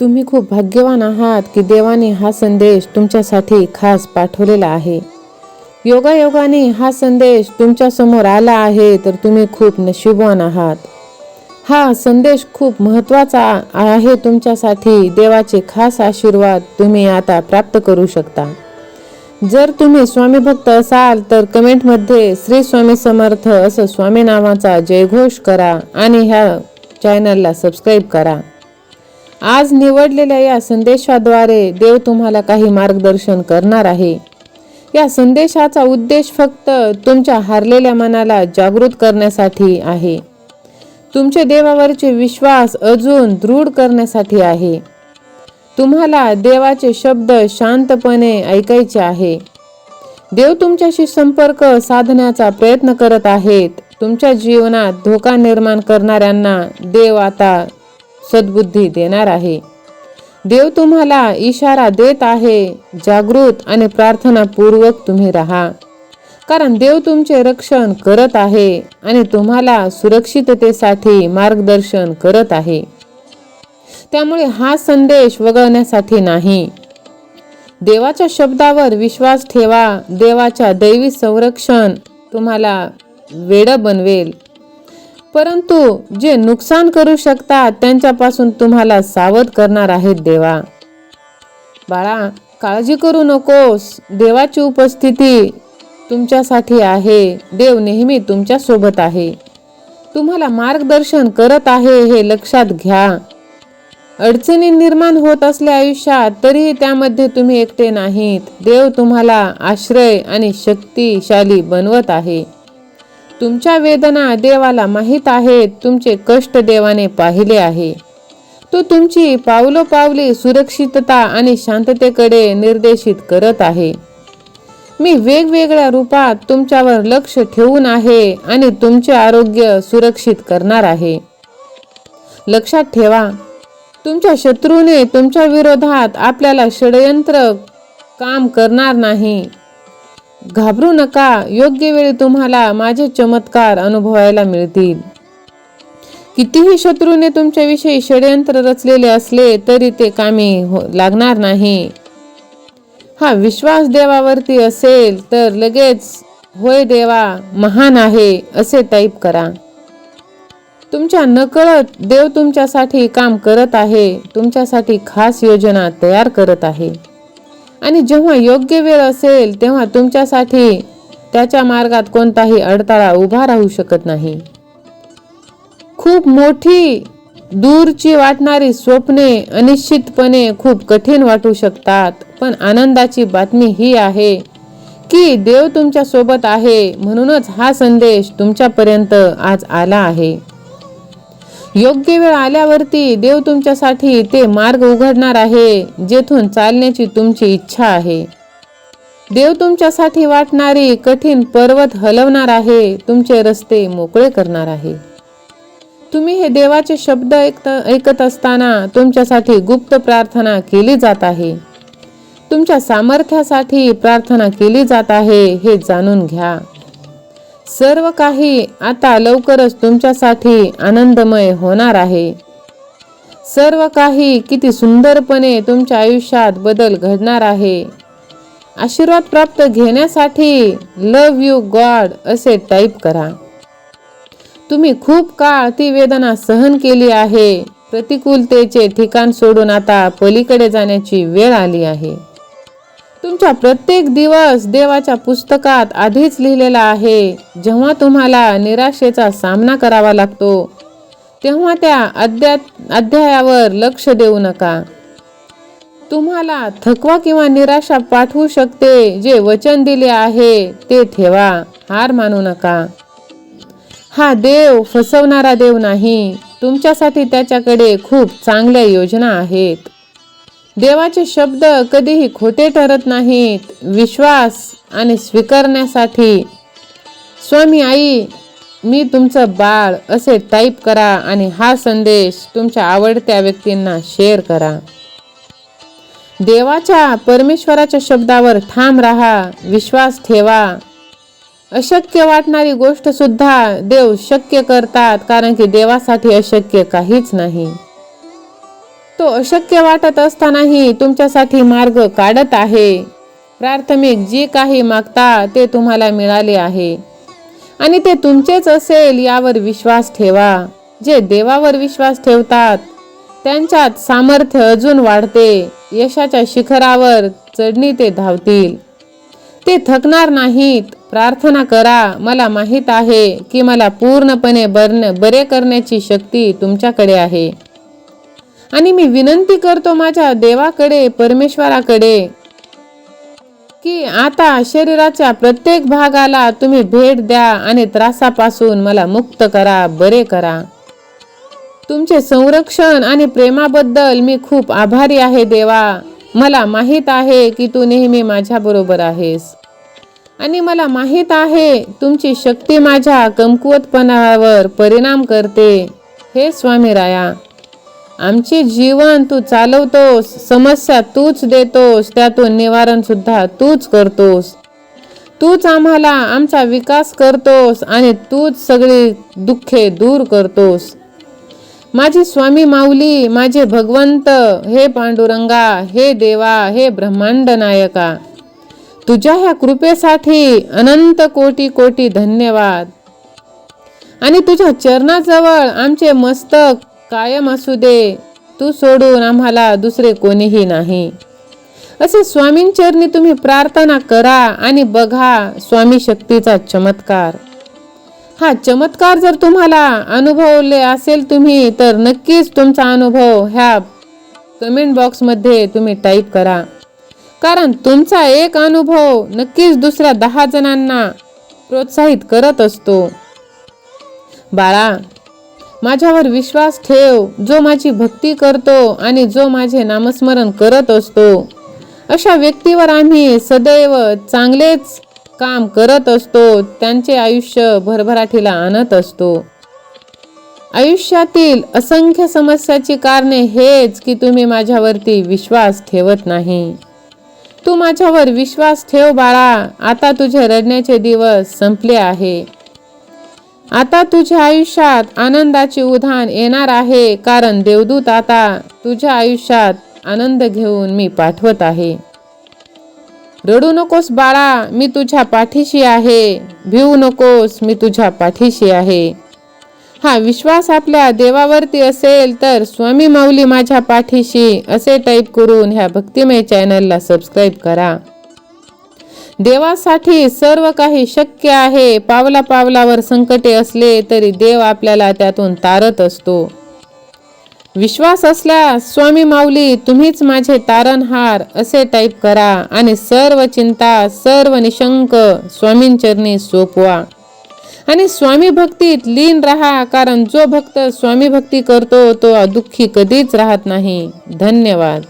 तुम्ही खूप भाग्यवान आहात की देवाने हा संदेश तुमच्यासाठी खास पाठवलेला आहे. योगायोगाने हा संदेश तुमच्यासमोर आला आहे तर तुम्ही खूप नशीबवान आहात. हा संदेश खूप महत्त्वाचा आहे तुमच्यासाठी. देवाचे खास आशीर्वाद तुम्ही आता प्राप्त करू शकता. जर तुम्ही स्वामी भक्त असाल तर कमेंटमध्ये श्री स्वामी समर्थ असं स्वामी नावाचा जयघोष करा आणि ह्या चॅनलला सबस्क्राईब करा. आज निवडलेल्या या संदेशाद्वारे देव तुम्हाला काही मार्गदर्शन करणार आहे. या संदेशाचा उद्देश फक्त तुमच्या हारलेल्या मनाला जागृत करण्यासाठी आहे. तुमचे देवावरचे विश्वास अजून दृढ करण्यासाठी आहे. तुम्हाला देवाचे शब्द शांतपणे ऐकायचे आहे. देव तुमच्याशी संपर्क साधण्याचा प्रयत्न करत आहेत. तुमच्या जीवनात धोका निर्माण करणाऱ्यांना देव आता सद्बुद्धी देणार आहे. देव तुम्हाला इशारा देत आहे. जागृत आणि प्रार्थनापूर्वक तुम्ही राहा. कारण देव तुमचे रक्षण करत आहे आणि तुम्हाला सुरक्षिततेसाठी मार्गदर्शन करत आहे. त्यामुळे हा संदेश वगळण्यासाठी नाही. देवाच्या शब्दावर विश्वास ठेवा. देवाच्या दैवी संरक्षण तुम्हाला वेड बनवेल. परंतु जे नुकसान करू शकतात त्यांच्यापासून तुम्हाला सावध करणार आहेत देवा. बाळा काळजी करू नकोस. देवाची उपस्थिती तुमच्यासाठी आहे. देव नेहमी तुमच्यासोबत आहे. तुम्हाला मार्गदर्शन करत आहे हे लक्षात घ्या. अडचणी निर्माण होत असल्या आयुष्यात तरीही त्यामध्ये तुम्ही एकटे नाहीत. देव तुम्हाला आश्रय आणि शक्तिशाली बनवत आहे. तुमच्या वेदना देवाला माहीत आहेत तुमचे कष्ट देवाने पाहिले आहे. तो तुमची पावलोपावली सुरक्षितता आणि शांततेकडे निर्देशित करत आहे. मी वेगवेगळ्या रूपात तुमच्यावर लक्ष ठेवून आहे आणि तुमचे आरोग्य सुरक्षित करणार आहे. लक्षात ठेवा तुमच्या शत्रूने तुमच्या विरोधात आपल्याला षडयंत्र काम करणार नाही. घाबरू नका. योग्य वेळी तुम्हाला माझे चमत्कार अनुभवायला मिळतील. कितीही शत्रूने तुमच्याविषयी षडयंत्र रचलेले असले तरी ते कामी हो लागणार नाही. हा विश्वास देवावरती असेल तर लगेच होय देवा महान आहे असे टाईप करा. तुमच्या नकळत देव तुमच्यासाठी काम करत आहे तुमच्यासाठी खास योजना तयार करत आहे. आणि जेव्हा योग्य वेळ असेल तेव्हा तुमच्यासाठी त्याच्या मार्गात कोणताही अडथळा उभा राहू शकत नाही. खूप मोठी दूरची वाटणारी स्वप्ने अनिश्चितपणे खूप कठीण वाटू शकतात. पण आनंदाची बातमी ही आहे की देव तुमच्यासोबत आहे म्हणूनच हा संदेश तुमच्यापर्यंत आज आला आहे. योग्य वेळ आल्यावरती देव तुमच्यासाठी ते मार्ग उघडणार आहे जेथून चालण्याची तुमची इच्छा आहे. देव तुमच्यासाठी वाटणारी कठीण पर्वत हलवणार आहे तुमचे रस्ते मोकळे करणार आहे. तुम्ही हे देवाचे शब्द ऐकत ऐकत असताना तुमच्यासाठी गुप्त प्रार्थना केली जात आहे. तुमच्या सामर्थ्यासाठी प्रार्थना केली जात आहे हे जाणून घ्या. सर्व काही आता लवकरच तुमच्यासाठी आनंदमय होणार आहे. सर्व काही किती सुंदरपणे तुमच्या आयुष्यात बदल घडणार आहे. आशीर्वाद प्राप्त घेण्यासाठी लव यू गॉड असे टाईप करा. तुम्ही खूप काळ ती वेदना सहन केली आहे. प्रतिकूलतेचे ठिकाण सोडून आता पलीकडे जाण्याची वेळ आली आहे. तुमच्या प्रत्येक दिवस देवाच्या पुस्तकात आधीच लिहिलेला आहे. जेव्हा तुम्हाला निराशेचा सामना करावा लागतो तेव्हा त्या अध्या अध्यायावर लक्ष देऊ नका. तुम्हाला थकवा किंवा निराशा पाठवू शकते जे वचन दिले आहे ते ठेवा हार मानू नका. हा देव फसवणारा देव नाही. तुमच्यासाठी त्याच्याकडे खूप चांगल्या योजना आहेत. देवाचे शब्द कधीही खोटे ठरत नाहीत. विश्वास आणि स्वीकारण्यासाठी स्वामी आई मी तुमचं बाळ असे टाईप करा आणि हा संदेश तुमच्या आवडत्या व्यक्तींना शेअर करा. देवाच्या परमेश्वराच्या शब्दावर ठाम राहा विश्वास ठेवा. अशक्य वाटणारी गोष्ट सुद्धा देव शक्य करतात कारण की देवासाठी अशक्य काहीच नाही. तो अशक्य वाटत असतानाही तुमच्यासाठी मार्ग काढत आहे. प्राथमिक जी काही मागता ते तुम्हाला मिळाले आहे. आणि ते तुमचेच असेल यावर विश्वास ठेवा. जे देवावर विश्वास ठेवतात त्यांच्यात सामर्थ्य अजून वाढते. यशाच्या शिखरावर चढणी ते धावतील. ते थकणार नाहीत. प्रार्थना करा. मला माहीत आहे की मला पूर्णपणे बरण बरे करण्याची शक्ती तुमच्याकडे आहे. आणि मी विनंती करतो माझ्या देवाकडे परमेश्वराकडे की आता शरीराच्या प्रत्येक भागाला तुम्ही भेट द्या आणि त्रासापासून मला मुक्त करा बरे करा. तुमचे संरक्षण आणि प्रेमाबद्दल मी खूप आभारी आहे देवा. मला माहीत आहे की तू नेहमी माझ्याबरोबर आहेस. आणि मला माहीत आहे तुमची शक्ती माझ्या कमकुवतपणावर परिणाम करते. हे स्वामी राया आमचे जीवन तू चालवतोस समस्या तूच देतोस त्यातून निवारण सुद्धा तूच करतोस. तूच आम्हाला आमचा विकास करतोस आणि तूच सगळी दुःखे दूर करतोस. माझी स्वामी माऊली माझे भगवंत हे पांडुरंगा हे देवा हे ब्रह्मांड नायका. तुझ्या ह्या कृपेसाठी अनंत कोटी कोटी धन्यवाद. आणि तुझ्या चरणाजवळ आमचे मस्तक कायम असू दे. तू सोडून आम्हाला दुसरे कोणीही नाही. असे स्वामींचरणी तुम्ही प्रार्थना करा आणि बघा स्वामी शक्तीचा चमत्कार. हा चमत्कार जर तुम्हाला अनुभवले असेल तुम्ही तर नक्कीच तुमचा अनुभव ह्या कमेंट बॉक्समध्ये तुम्ही टाईप करा. कारण तुमचा एक अनुभव नक्कीच दुसऱ्या दहा जणांना प्रोत्साहित करत असतो. बाळा माझ्यावर विश्वास ठेव. जो माझी भक्ती करतो आणि जो माझे नामस्मरण करत असतो. अशा व्यक्तीवर आम्ही सदैव चांगलेच काम करत असतो. त्यांचे आयुष्य भरभराटीला आणत असतो. आयुष्यातील असंख्य समस्याची कारणे हेच की तुम्ही माझ्यावरती विश्वास ठेवत नाही. तू माझ्यावर विश्वास ठेव बाळा. आता तुझे रडण्याचे दिवस संपले आहे. आता तुझ्या आयुष्यात आनंदाचे उधाण येणार आहे कारण देवदूत आता तुझ्या आयुष्यात आनंद घेऊन मी पाठवत आहे. रडू नकोस बाळा मी तुझ्या पाठीशी आहे. भिवू नकोस मी तुझ्या पाठीशी आहे. हा विश्वास आपल्या देवावरती असेल तर स्वामी माऊली माझ्या पाठीशी असे टाईप करून ह्या भक्तिमय चॅनलला सबस्क्राईब करा. देवासाठी सर्व काही शक्य आहे. पावला पावलावर संकटे असले तरी देव आपल्याला त्यातून तारत असतो. विश्वास असल्यास स्वामी माऊली तुम्हीच माझे तारणहार असे टाईप करा आणि सर्व चिंता सर्व निशंक स्वामींचरणी सोपवा. आणि स्वामी भक्तीत लीन राहा कारण जो भक्त स्वामी भक्ती करतो तो दुःखी कधीच राहत नाही. धन्यवाद.